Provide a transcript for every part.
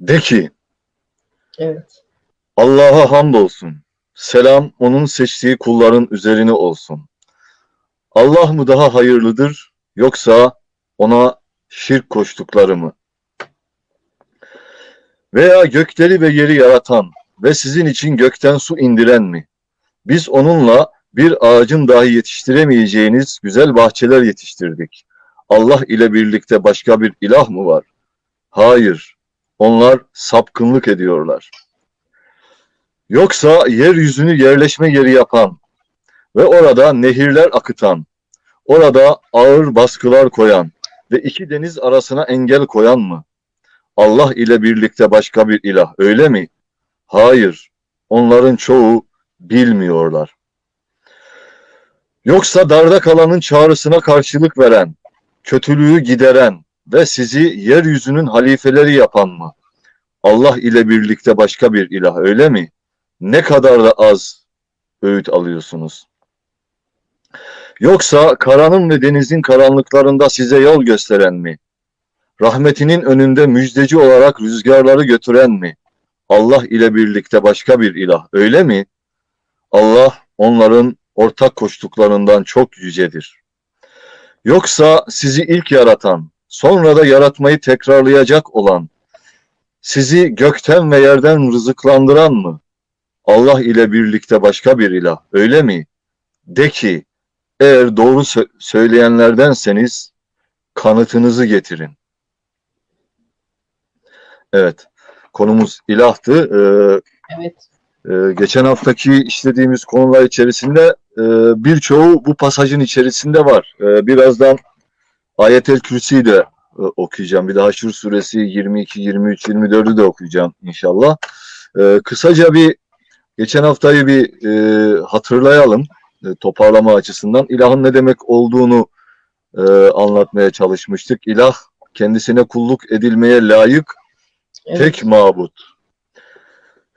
De ki Evet. Allah'a hamdolsun. Selam onun seçtiği kulların üzerine olsun. Allah mı daha hayırlıdır yoksa ona şirk koştukları mı? Veya gökleri ve yeri yaratan ve sizin için gökten su indiren mi? Biz onunla bir ağacın dahi yetiştiremeyeceğiniz güzel bahçeler yetiştirdik. Allah ile birlikte başka bir ilah mı var? Hayır, onlar sapkınlık ediyorlar. Yoksa yeryüzünü yerleşme yeri yapan ve orada nehirler akıtan, orada ağır baskılar koyan ve iki deniz arasına engel koyan mı? Allah ile birlikte başka bir ilah öyle mi? Hayır, onların çoğu bilmiyorlar. Yoksa darda kalanın çağrısına karşılık veren, kötülüğü gideren ve sizi yeryüzünün halifeleri yapan mı? Allah ile birlikte başka bir ilah öyle mi? Ne kadar da az öğüt alıyorsunuz. Yoksa karanın ve denizin karanlıklarında size yol gösteren mi? Rahmetinin önünde müjdeci olarak rüzgarları götüren mi? Allah ile birlikte başka bir ilah öyle mi? Allah onların ortak koştuklarından çok yücedir. Yoksa sizi ilk yaratan, sonra da yaratmayı tekrarlayacak olan, sizi gökten ve yerden rızıklandıran mı? Allah ile birlikte başka bir ilah öyle mi? De ki eğer doğru sö- söyleyenlerdenseniz kanıtınızı getirin. Evet konumuz ilahtı. Ee, Evet. ee, geçen haftaki işlediğimiz konular içerisinde e, birçoğu bu pasajın içerisinde var. Ee, birazdan Ayet-el Kürsi'yi de e, okuyacağım. Bir de Haşr suresi 22, 23, 24'ü de okuyacağım inşallah. Ee, kısaca bir geçen haftayı bir e, hatırlayalım e, toparlama açısından. İlahın ne demek olduğunu e, anlatmaya çalışmıştık. İlah kendisine kulluk edilmeye layık evet. tek mabut.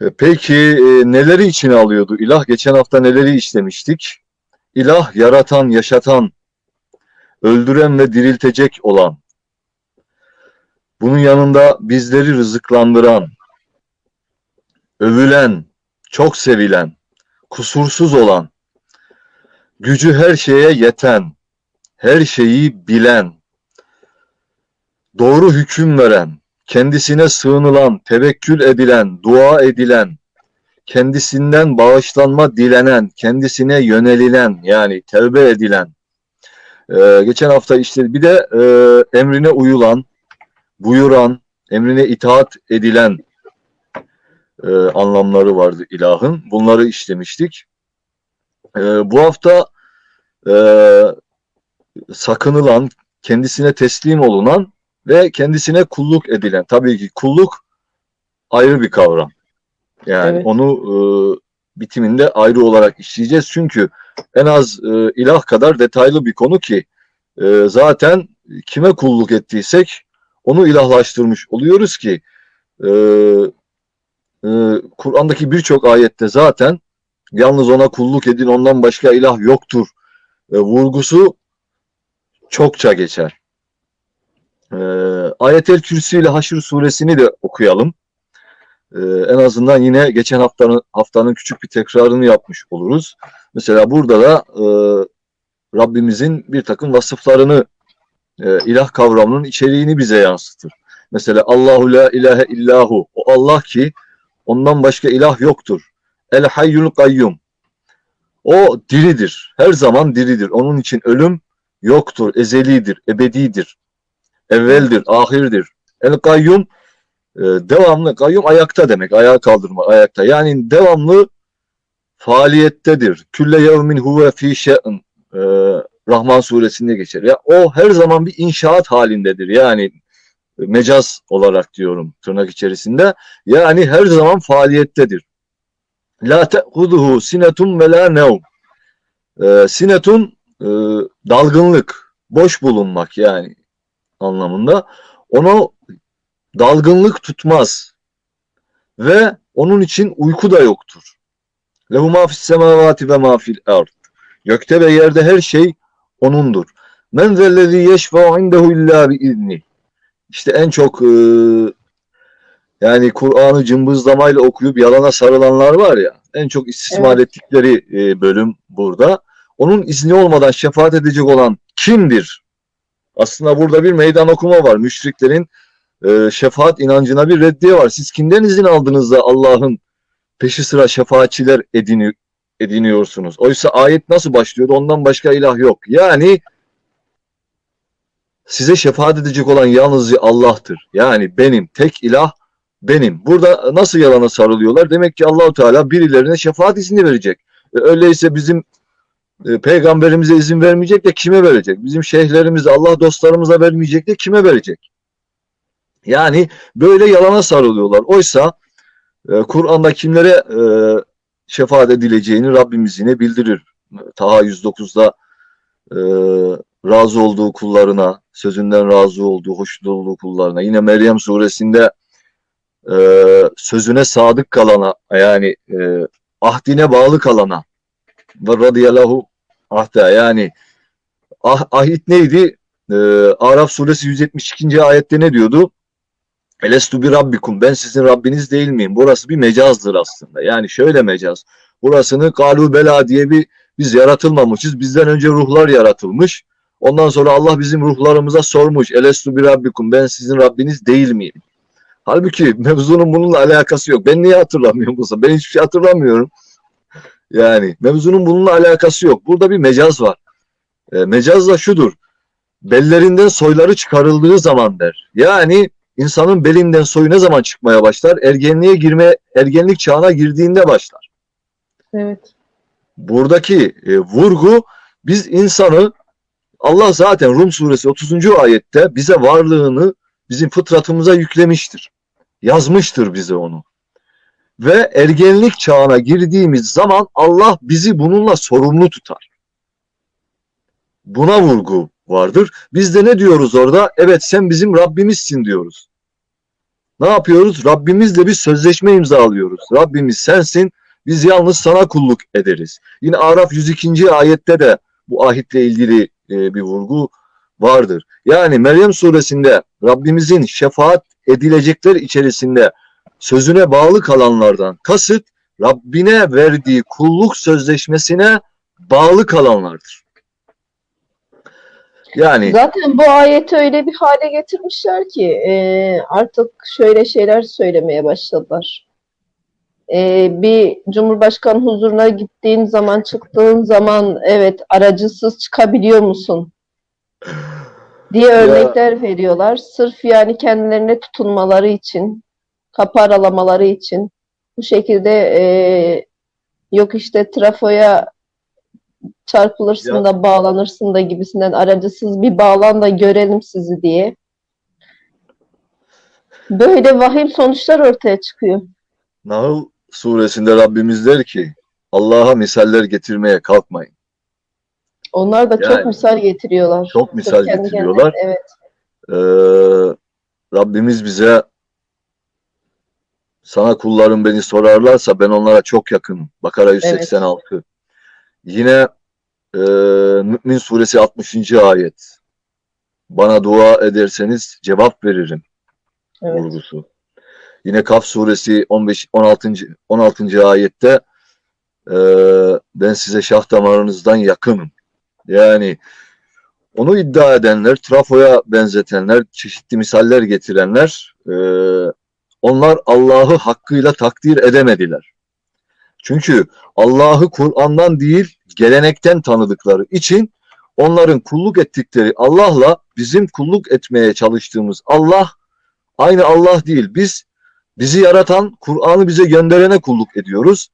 E, Peki e, neleri içine alıyordu ilah? Geçen hafta neleri işlemiştik? İlah yaratan, yaşatan, öldüren ve diriltecek olan. Bunun yanında bizleri rızıklandıran, övülen, çok sevilen, kusursuz olan, gücü her şeye yeten, her şeyi bilen, doğru hüküm veren, kendisine sığınılan, tevekkül edilen, dua edilen, kendisinden bağışlanma dilenen, kendisine yönelilen yani tevbe edilen. Ee, geçen hafta işte bir de e, emrine uyulan, buyuran, emrine itaat edilen e, anlamları vardı ilahın. Bunları işlemiştik. E, bu hafta e, sakınılan, kendisine teslim olunan ve kendisine kulluk edilen. Tabii ki kulluk ayrı bir kavram. Yani Evet. onu e, bitiminde ayrı olarak işleyeceğiz. Çünkü en az e, ilah kadar detaylı bir konu ki e, zaten kime kulluk ettiysek onu ilahlaştırmış oluyoruz ki e, e, Kur'an'daki birçok ayette zaten yalnız ona kulluk edin ondan başka ilah yoktur e, vurgusu çokça geçer. Ee, Ayet-el Kürsi ile Haşr suresini de okuyalım. Ee, en azından yine geçen haftanın haftanın küçük bir tekrarını yapmış oluruz. Mesela burada da e, Rabbimizin bir takım vasıflarını, e, ilah kavramının içeriğini bize yansıtır. Mesela Allahu la ilahe illahu. O Allah ki ondan başka ilah yoktur. El hayyul kayyum. O diridir. Her zaman diridir. Onun için ölüm yoktur. Ezelidir, ebedidir evveldir, ahirdir. El kayyum e, devamlı, kayyum ayakta demek, ayağa kaldırma, ayakta. Yani devamlı faaliyettedir. Külle yevmin huve fi şe'n e, Rahman suresinde geçer. Ya o her zaman bir inşaat halindedir. Yani mecaz olarak diyorum tırnak içerisinde. Yani her zaman faaliyettedir. La te'huduhu sinetun ve la nevm. E, sinetun e, dalgınlık, boş bulunmak yani anlamında. Onu dalgınlık tutmaz. Ve onun için uyku da yoktur. Lehu ma fis semavati ve ma fil ard. Gökte ve yerde her şey onundur. Men zellezî yeşfe'u indehu illa bi izni. İşte en çok e, Yani Kur'an'ı cımbızlamayla okuyup yalana sarılanlar var ya en çok istismar Evet. ettikleri e, bölüm burada. Onun izni olmadan şefaat edecek olan kimdir? Aslında burada bir meydan okuma var. Müşriklerin e, şefaat inancına bir reddiye var. Siz kimden izin aldınız da Allah'ın peşi sıra şefaatçiler edini, ediniyorsunuz? Oysa ayet nasıl başlıyordu? Ondan başka ilah yok. Yani size şefaat edecek olan yalnızca Allah'tır. Yani benim tek ilah benim. Burada nasıl yalana sarılıyorlar? Demek ki Allahu Teala birilerine şefaat izni verecek. E, Öyleyse bizim e, peygamberimize izin vermeyecek de kime verecek? Bizim şeyhlerimize, Allah dostlarımıza vermeyecek de kime verecek? Yani böyle yalana sarılıyorlar. Oysa e, Kur'an'da kimlere e, şefaat edileceğini Rabbimiz yine bildirir. Taha 109'da e, razı olduğu kullarına, sözünden razı olduğu, hoşnut olduğu kullarına. Yine Meryem suresinde e, sözüne sadık kalana, yani e, ahdine bağlı kalana ve radiyallahu ahda yani ah, ahit neydi? E, Araf suresi 172. ayette ne diyordu? Elestu bir rabbikum ben sizin Rabbiniz değil miyim? Burası bir mecazdır aslında. Yani şöyle mecaz. Burasını galu bela diye bir biz yaratılmamışız. Bizden önce ruhlar yaratılmış. Ondan sonra Allah bizim ruhlarımıza sormuş. Elestu bir rabbikum ben sizin Rabbiniz değil miyim? Halbuki mevzunun bununla alakası yok. Ben niye hatırlamıyorum bu? Ben hiçbir şey hatırlamıyorum. Yani mevzunun bununla alakası yok. Burada bir mecaz var. E, mecaz da şudur. Bellerinden soyları çıkarıldığı zaman der. Yani insanın belinden soyu ne zaman çıkmaya başlar? Ergenliğe girme, ergenlik çağına girdiğinde başlar. Evet. Buradaki e, vurgu biz insanı Allah zaten Rum suresi 30. ayette bize varlığını bizim fıtratımıza yüklemiştir. Yazmıştır bize onu. Ve ergenlik çağına girdiğimiz zaman Allah bizi bununla sorumlu tutar. Buna vurgu vardır. Biz de ne diyoruz orada? Evet sen bizim Rabbimizsin diyoruz. Ne yapıyoruz? Rabbimizle bir sözleşme imzalıyoruz. Rabbimiz sensin, biz yalnız sana kulluk ederiz. Yine Araf 102. ayette de bu ahitle ilgili e, bir vurgu vardır. Yani Meryem suresinde Rabbimizin şefaat edilecekler içerisinde sözüne bağlı kalanlardan kasıt Rabbine verdiği kulluk sözleşmesine bağlı kalanlardır. Yani Zaten bu ayeti öyle bir hale getirmişler ki e, artık şöyle şeyler söylemeye başladılar. E, bir cumhurbaşkanı huzuruna gittiğin zaman, çıktığın zaman evet aracısız çıkabiliyor musun? diye örnekler veriyorlar. Sırf yani kendilerine tutunmaları için, kapı aralamaları için bu şekilde e, yok işte trafoya çarpılırsın Ya. da bağlanırsın da gibisinden aracısız bir bağlan da görelim sizi diye. Böyle vahim sonuçlar ortaya çıkıyor. Nahl suresinde Rabbimiz der ki Allah'a misaller getirmeye kalkmayın. Onlar da çok Yani. misal getiriyorlar. Çok misal kendi getiriyorlar. kendilerine, Evet. Ee, Rabbimiz bize sana kullarım beni sorarlarsa ben onlara çok yakınım. Bakara 186. Yine e, Mü'min suresi 60. ayet. Bana dua ederseniz cevap veririm Evet. vurgusu. Yine Kaf suresi 15 16. 16. ayette e, ben size şah damarınızdan yakınım. Yani onu iddia edenler, trafoya benzetenler, çeşitli misaller getirenler e, onlar Allah'ı hakkıyla takdir edemediler. Çünkü Allah'ı Kur'an'dan değil gelenekten tanıdıkları için onların kulluk ettikleri Allah'la bizim kulluk etmeye çalıştığımız Allah aynı Allah değil. Biz bizi yaratan, Kur'an'ı bize gönderene kulluk ediyoruz.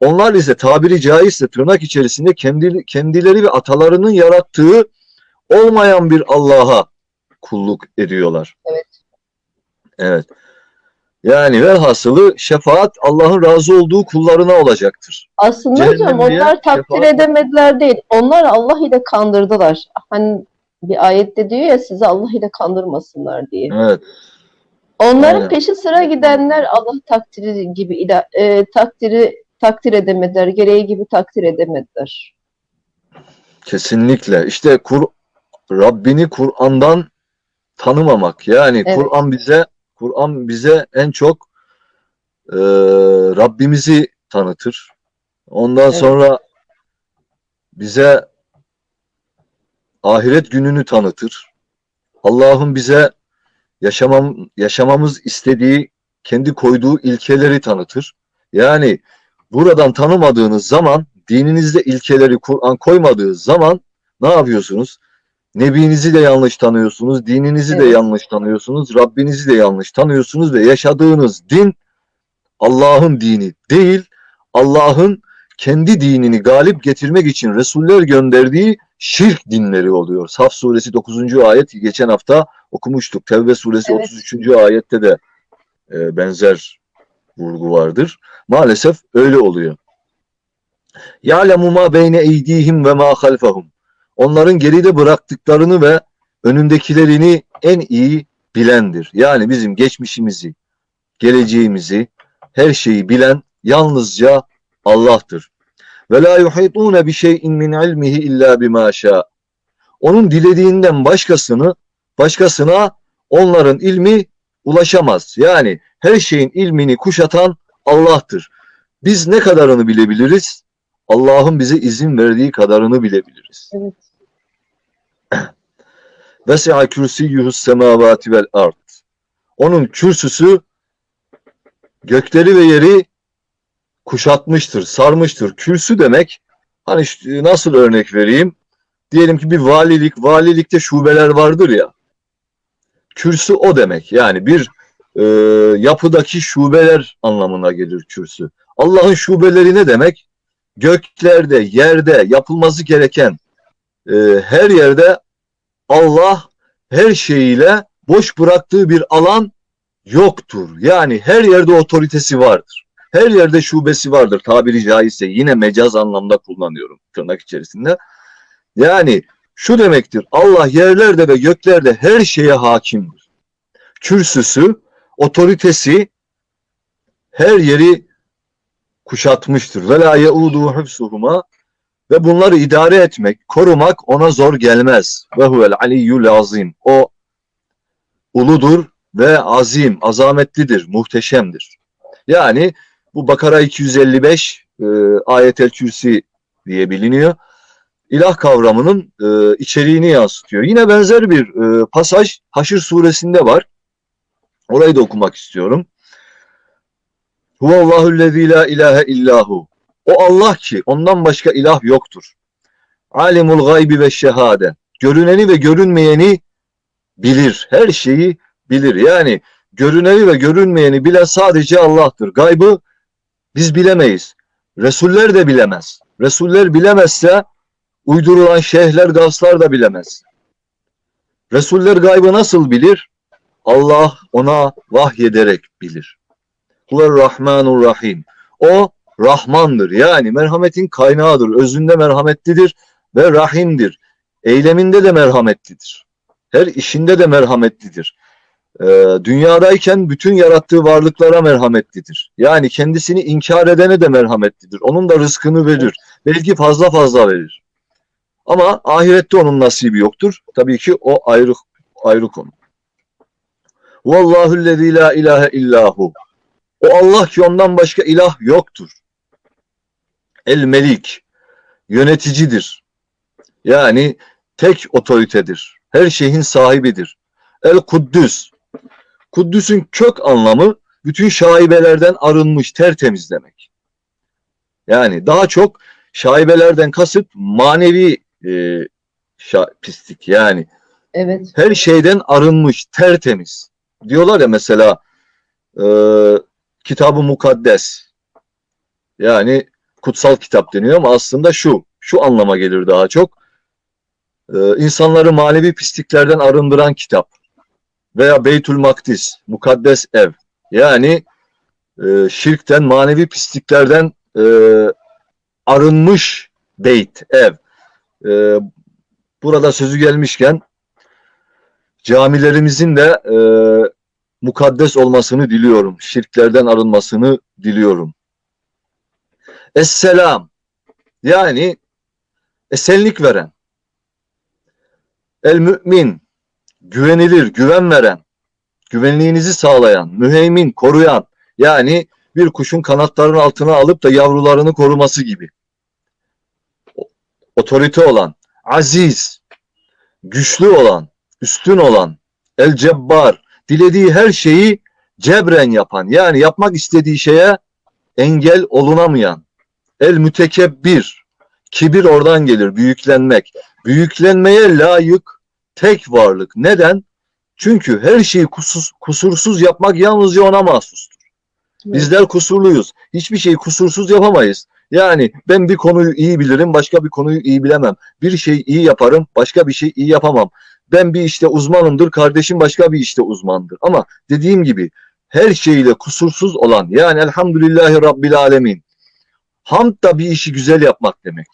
Onlar ise tabiri caizse tırnak içerisinde kendi, kendileri ve atalarının yarattığı olmayan bir Allah'a kulluk ediyorlar. Evet. Evet. Yani velhasılı şefaat Allah'ın razı olduğu kullarına olacaktır. Aslında hocam onlar takdir şefaat- edemediler değil. Onlar Allah ile kandırdılar. Hani bir ayette diyor ya sizi Allah ile kandırmasınlar diye. Evet. Onların Aynen. peşi sıra gidenler Allah takdiri gibi ila- e, takdiri takdir edemediler. Gereği gibi takdir edemediler. Kesinlikle. İşte Kur Rabbini Kur'an'dan tanımamak. Yani Evet. Kur'an bize Kur'an bize en çok e, Rabbimizi tanıtır. Ondan Evet. sonra bize ahiret gününü tanıtır. Allah'ın bize yaşamam, yaşamamız istediği, kendi koyduğu ilkeleri tanıtır. Yani buradan tanımadığınız zaman, dininizde ilkeleri Kur'an koymadığı zaman ne yapıyorsunuz? Nebinizi de yanlış tanıyorsunuz, dininizi de Evet. yanlış tanıyorsunuz, Rabbinizi de yanlış tanıyorsunuz ve yaşadığınız din Allah'ın dini değil, Allah'ın kendi dinini galip getirmek için Resuller gönderdiği şirk dinleri oluyor. Saf suresi 9. ayet geçen hafta okumuştuk. Tevbe suresi Evet. 33. ayette de e, benzer vurgu vardır. Maalesef öyle oluyor. Ya'lemu ma beyne eydihim ve ma halfahum. Onların geride bıraktıklarını ve önündekilerini en iyi bilendir. Yani bizim geçmişimizi, geleceğimizi, her şeyi bilen yalnızca Allah'tır. Ve la yuhitun bi şey'in min ilmihi illa bima şa. Onun dilediğinden başkasını başkasına onların ilmi ulaşamaz. Yani her şeyin ilmini kuşatan Allah'tır. Biz ne kadarını bilebiliriz? Allah'ın bize izin verdiği kadarını bilebiliriz. Evet. Vesi'a kürsiyyuhus semavati vel ard. Onun kürsüsü gökleri ve yeri kuşatmıştır, sarmıştır. Kürsü demek hani işte nasıl örnek vereyim? Diyelim ki bir valilik, valilikte şubeler vardır ya. Kürsü o demek. Yani bir e, yapıdaki şubeler anlamına gelir kürsü. Allah'ın şubeleri ne demek? Göklerde, yerde yapılması gereken e, her yerde Allah her şeyiyle boş bıraktığı bir alan yoktur. Yani her yerde otoritesi vardır. Her yerde şubesi vardır tabiri caizse. Yine mecaz anlamda kullanıyorum tırnak içerisinde. Yani şu demektir. Allah yerlerde ve göklerde her şeye hakimdir. Kürsüsü, otoritesi her yeri kuşatmıştır. Ve la yeudu hıfsuhuma ve bunları idare etmek, korumak ona zor gelmez. Ve huvel aliyyul azim. O uludur ve azim, azametlidir, muhteşemdir. Yani bu Bakara 255 e, ayetel kürsi diye biliniyor. İlah kavramının e, içeriğini yansıtıyor. Yine benzer bir e, pasaj Haşr suresinde var. Orayı da okumak istiyorum. Huvallahüllezî la ilahe illahu. O Allah ki ondan başka ilah yoktur. Alimul gaybi ve şehade. Görüneni ve görünmeyeni bilir. Her şeyi bilir. Yani görüneni ve görünmeyeni bilen sadece Allah'tır. Gaybı biz bilemeyiz. Resuller de bilemez. Resuller bilemezse uydurulan şeyhler, gavslar da bilemez. Resuller gaybı nasıl bilir? Allah ona vahyederek bilir. Huver Rahmanur Rahim. O Rahmandır. Yani merhametin kaynağıdır. Özünde merhametlidir ve rahimdir. Eyleminde de merhametlidir. Her işinde de merhametlidir. Ee, dünyadayken bütün yarattığı varlıklara merhametlidir. Yani kendisini inkar edene de merhametlidir. Onun da rızkını verir. Belki fazla fazla verir. Ama ahirette onun nasibi yoktur. Tabii ki o ayrı ayrı konu. Vallahu'llezî la ilahe illahu. O Allah ki ondan başka ilah yoktur. El Melik yöneticidir. Yani tek otoritedir. Her şeyin sahibidir. El Kuddüs. Kuddüs'ün kök anlamı bütün şaibelerden arınmış, tertemiz demek. Yani daha çok şaibelerden kasıt manevi e, şa- pislik. Yani Evet. her şeyden arınmış, tertemiz. Diyorlar ya mesela e, kitabı mukaddes. Yani kutsal kitap deniyor ama aslında şu, şu anlama gelir daha çok. E, insanları manevi pisliklerden arındıran kitap. Veya Beytül Makdis, mukaddes ev. Yani e, şirkten, manevi pisliklerden e, arınmış beyt, ev. E, burada sözü gelmişken camilerimizin de e, mukaddes olmasını diliyorum. Şirklerden arınmasını diliyorum. Esselam yani esenlik veren. El mümin güvenilir, güven veren, güvenliğinizi sağlayan, müheymin, koruyan yani bir kuşun kanatlarının altına alıp da yavrularını koruması gibi. Otorite olan, aziz, güçlü olan, üstün olan, el cebbar, dilediği her şeyi cebren yapan, yani yapmak istediği şeye engel olunamayan, el mütekebbir, kibir oradan gelir, büyüklenmek. Büyüklenmeye layık tek varlık. Neden? Çünkü her şeyi kusur- kusursuz yapmak yalnızca ona mahsustur. Bizler kusurluyuz. Hiçbir şeyi kusursuz yapamayız. Yani ben bir konuyu iyi bilirim, başka bir konuyu iyi bilemem. Bir şey iyi yaparım, başka bir şey iyi yapamam. Ben bir işte uzmanımdır, kardeşim başka bir işte uzmandır. Ama dediğim gibi her şeyle kusursuz olan yani elhamdülillahi rabbil alemin. Hamd da bir işi güzel yapmak demek.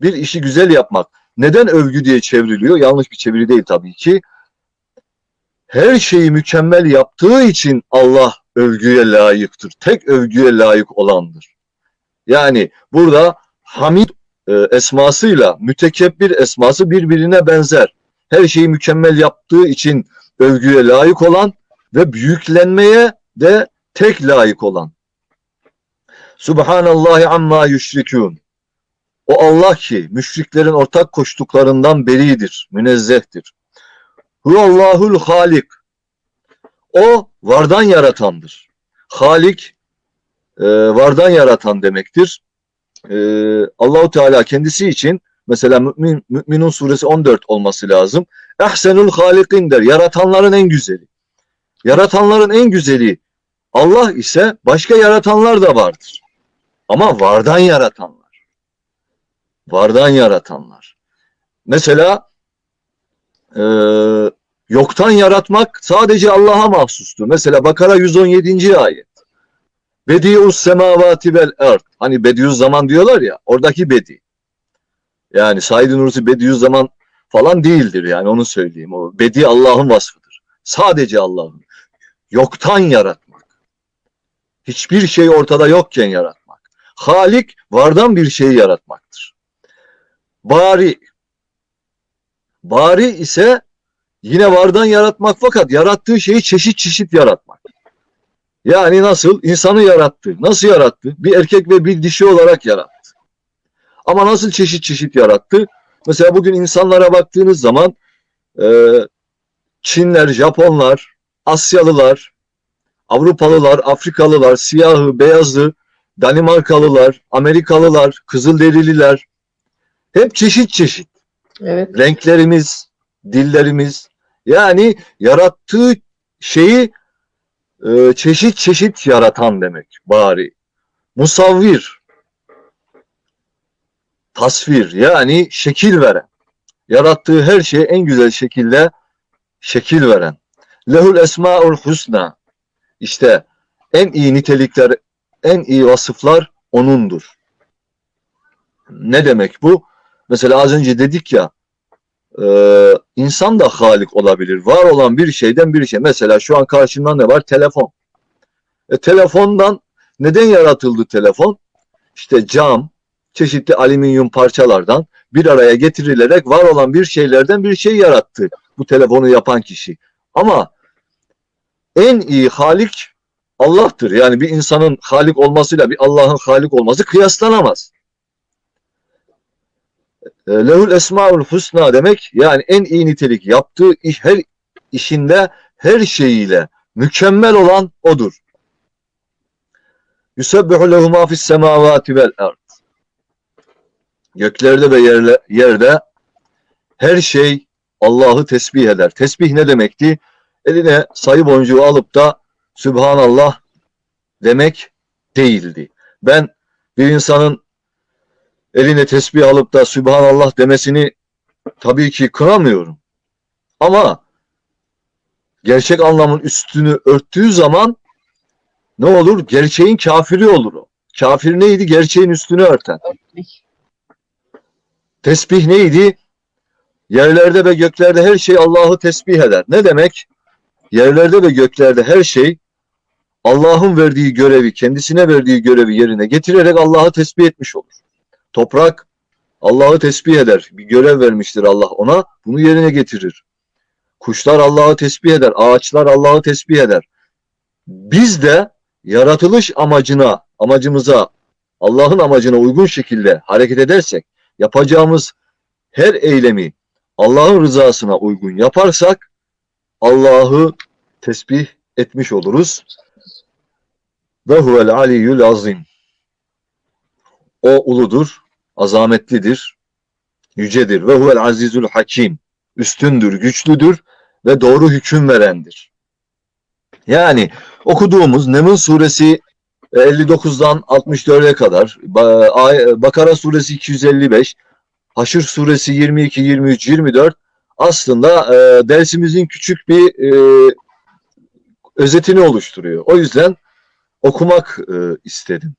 Bir işi güzel yapmak. Neden övgü diye çevriliyor? Yanlış bir çeviri değil tabii ki. Her şeyi mükemmel yaptığı için Allah övgüye layıktır. Tek övgüye layık olandır. Yani burada Hamid e, esmasıyla mütekebbir esması birbirine benzer. Her şeyi mükemmel yaptığı için övgüye layık olan ve büyüklenmeye de tek layık olan. Subhanallahi amma yüşrikûn. O Allah ki müşriklerin ortak koştuklarından beridir, münezzehtir. Huvallahul halik. O vardan yaratandır. Halik e, vardan yaratan demektir. E, Allahu Teala kendisi için mesela Mümin, Müminun suresi 14 olması lazım. Ehsenul halikin der. Yaratanların en güzeli. Yaratanların en güzeli Allah ise başka yaratanlar da vardır. Ama vardan yaratanlar. Vardan yaratanlar. Mesela e, yoktan yaratmak sadece Allah'a mahsustur. Mesela Bakara 117. ayet. Bediü's semavati vel ard. Hani Bediüzzaman diyorlar ya, oradaki Bedi. Yani Said Nursi Bediüzzaman falan değildir yani onu söyleyeyim. O Bedi Allah'ın vasfıdır. Sadece Allah'ın. Yoktan yaratmak. Hiçbir şey ortada yokken yaratmak. Halik vardan bir şeyi yaratmaktır. Bari. Bari ise yine vardan yaratmak fakat yarattığı şeyi çeşit çeşit yaratmak. Yani nasıl? İnsanı yarattı. Nasıl yarattı? Bir erkek ve bir dişi olarak yarattı. Ama nasıl çeşit çeşit yarattı? Mesela bugün insanlara baktığınız zaman e, Çinler, Japonlar, Asyalılar, Avrupalılar, Afrikalılar, siyahı, beyazı, Danimarkalılar, Amerikalılar, Kızılderililer hep çeşit çeşit Evet. renklerimiz, dillerimiz yani yarattığı şeyi e, çeşit çeşit yaratan demek bari. Musavvir, tasvir yani şekil veren. Yarattığı her şeye en güzel şekilde şekil veren. Lehul esmaul husna. İşte en iyi nitelikler, en iyi vasıflar onundur. Ne demek bu? Mesela az önce dedik ya e, insan da halik olabilir. Var olan bir şeyden bir şey. Mesela şu an karşımda ne var? Telefon. E, telefondan neden yaratıldı telefon? İşte cam, çeşitli alüminyum parçalardan bir araya getirilerek var olan bir şeylerden bir şey yarattı bu telefonu yapan kişi. Ama en iyi halik Allah'tır. Yani bir insanın halik olmasıyla bir Allah'ın halik olması kıyaslanamaz. E, Lehul esmaul husna demek yani en iyi nitelik yaptığı iş, her işinde her şeyiyle mükemmel olan odur. Yusebbihu lehu ma fis semavati vel ard. Göklerde ve yerle, yerde her şey Allah'ı tesbih eder. Tesbih ne demekti? Eline sayı boncuğu alıp da Sübhanallah demek değildi. Ben bir insanın eline tesbih alıp da Sübhanallah demesini tabii ki kınamıyorum. Ama gerçek anlamın üstünü örttüğü zaman ne olur? Gerçeğin kafiri olur o. Kafir neydi? Gerçeğin üstünü örten. Tesbih neydi? Yerlerde ve göklerde her şey Allah'ı tesbih eder. Ne demek? Yerlerde ve göklerde her şey Allah'ın verdiği görevi, kendisine verdiği görevi yerine getirerek Allah'ı tesbih etmiş olur. Toprak Allah'ı tesbih eder. Bir görev vermiştir Allah ona. Bunu yerine getirir. Kuşlar Allah'ı tesbih eder. Ağaçlar Allah'ı tesbih eder. Biz de yaratılış amacına, amacımıza, Allah'ın amacına uygun şekilde hareket edersek, yapacağımız her eylemi Allah'ın rızasına uygun yaparsak Allah'ı tesbih etmiş oluruz. Ve huvel aliyyül azim. O uludur, azametlidir, yücedir. Ve huvel azizül hakim. Üstündür, güçlüdür ve doğru hüküm verendir. Yani okuduğumuz Neml suresi 59'dan 64'e kadar, Bakara suresi 255, Haşr suresi 22, 23, 24 aslında e, dersimizin küçük bir e, özetini oluşturuyor. O yüzden okumak e, istedim.